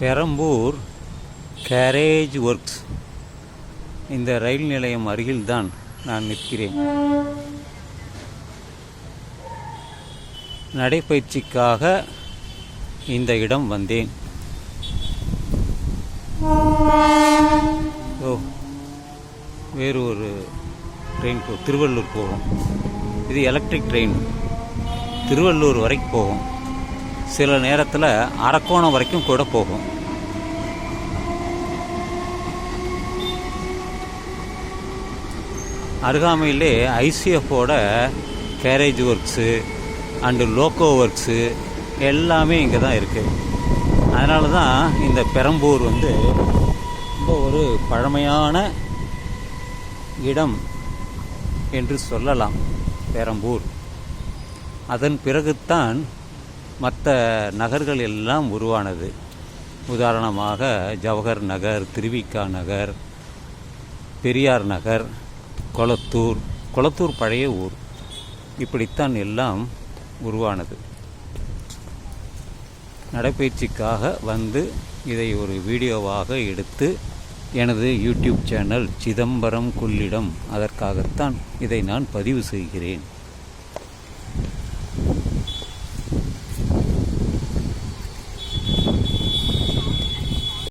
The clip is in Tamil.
Perambur garage works. இந்த ரயில் நிலையம் அருகில்தான் நான் நிற்கிறேன். நடைப்பயிற்சிக்காக இந்த இடம் வந்தேன். ஓ வேறு ஒரு ட்ரெயின் போ திருவள்ளூர் போகும் இது எலக்ட்ரிக் ட்ரெயின் திருவள்ளூர் வரைக்கும் போகும் சில நேரத்தில் அரக்கோணம் வரைக்கும் கூட போகும். அருகாமையிலே ஐசிஎஃபோட carriage works and loco works எல்லாமே இங்கே தான் இருக்குது அதனால தான் இந்த பெரம்பூர் வந்து ரொம்ப ஒரு பழமையான இடம் என்று சொல்லலாம் பெரம்பூர். அதன் பிறகுத்தான் மற்ற நகர்கள் எல்லாம் உருவானது. உதாரணமாக ஜவஹர் நகர் திருவிக்கா நகர் பெரியார் நகர் கொளத்தூர் கொளத்தூர் பழைய ஊர். இப்படித்தான் எல்லாம் உருவானது. நடைப்பயிற்சிக்காக வந்து இதை ஒரு வீடியோவாக எடுத்து எனது யூடியூப் சேனல் சிதம்பரம் கொள்ளிடம் அதற்காகத்தான் இதை நான் பதிவு செய்கிறேன்.